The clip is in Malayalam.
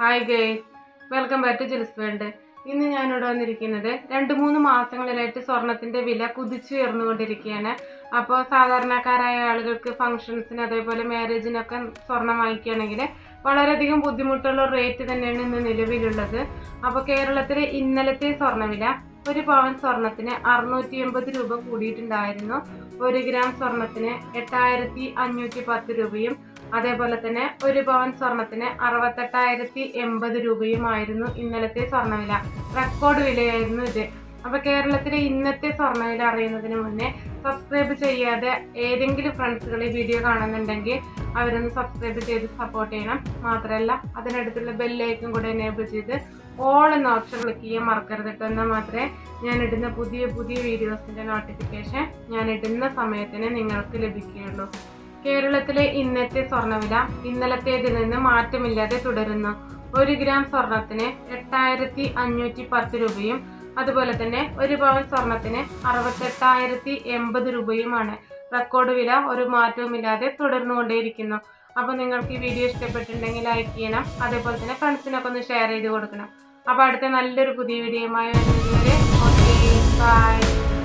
Hi guys welcome back to Jils ഇന്ന് ഞാനിവിടെ വന്നിരിക്കുന്നത് രണ്ട് മൂന്ന് മാസങ്ങളിലായിട്ട് സ്വർണത്തിന്റെ വില കുതിച്ചുയർന്നുകൊണ്ടിരിക്കുകയാണ് അപ്പോൾ സാധാരണക്കാരായ ആളുകൾക്ക് ഫംഗ്ഷൻസിന് അതേപോലെ മാരേജിനൊക്കെ സ്വർണം വാങ്ങിക്കുകയാണെങ്കിൽ വളരെയധികം ബുദ്ധിമുട്ടുള്ള റേറ്റ് തന്നെയാണ് ഇന്ന് നിലവിലുള്ളത്. അപ്പോൾ കേരളത്തിലെ ഇന്നലത്തെ സ്വർണവില ഒരു പവൻ സ്വർണത്തിന് അറുന്നൂറ്റി എൺപത് രൂപ കൂടിയിട്ടുണ്ടായിരുന്നു. ഒരു ഗ്രാം സ്വർണത്തിന് എട്ടായിരത്തി അഞ്ഞൂറ്റി പത്ത് രൂപയും അതേപോലെ തന്നെ ഒരു പവൻ സ്വർണത്തിന് അറുപത്തെട്ടായിരത്തി എൺപത് രൂപയുമായിരുന്നു ഇന്നലത്തെ സ്വർണവില റെക്കോർഡ് വിലയായിരുന്നു ഇത്. അപ്പൊ കേരളത്തിലെ ഇന്നത്തെ സ്വർണവില അറിയുന്നതിന് മുന്നേ സബ്സ്ക്രൈബ് ചെയ്യാതെ ഏതെങ്കിലും ഫ്രണ്ട്സുകൾ ഈ വീഡിയോ കാണുന്നുണ്ടെങ്കിൽ അവരൊന്ന് സബ്സ്ക്രൈബ് ചെയ്ത് സപ്പോർട്ട് ചെയ്യണം. മാത്രമല്ല അതിനടുത്തുള്ള ബെല്ലൈക്കും കൂടെ എനേബിൾ ചെയ്ത് ഓൾ എന്ന ഓപ്ഷൻ ക്ലിക്ക് ചെയ്യാൻ മറക്കരുത് കേട്ടോ എന്നാൽ മാത്രമേ ഞാൻ ഇടുന്ന പുതിയ പുതിയ വീഡിയോസിന്റെ നോട്ടിഫിക്കേഷൻ ഞാൻ ഇടുന്ന സമയത്തിന് നിങ്ങൾക്ക് ലഭിക്കുകയുള്ളൂ. കേരളത്തിലെ ഇന്നത്തെ സ്വർണവില ഇന്നലത്തേതിൽ നിന്ന് മാറ്റമില്ലാതെ തുടരുന്നു. ഒരു ഗ്രാം സ്വർണത്തിന് എട്ടായിരത്തി അഞ്ഞൂറ്റി പത്ത് രൂപയും അതുപോലെ തന്നെ ഒരു പവൻ സ്വർണത്തിന് അറുപത്തെട്ടായിരത്തി എൺപത് രൂപയുമാണ്. റെക്കോർഡ് വില ഒരു മാറ്റവുമില്ലാതെ തുടർന്നുകൊണ്ടേയിരിക്കുന്നു. അപ്പോൾ നിങ്ങൾക്ക് ഈ വീഡിയോ ഇഷ്ടപ്പെട്ടിട്ടുണ്ടെങ്കിൽ ലൈക്ക് ചെയ്യണം അതേപോലെ തന്നെ ഫ്രണ്ട്സിനൊക്കെ ഒന്ന് ഷെയർ ചെയ്ത് കൊടുക്കണം. അപ്പോൾ അടുത്ത നല്ലൊരു പുതിയ വീഡിയോയുമായി വരുന്നതുവരെ ഓക്കെ ബൈ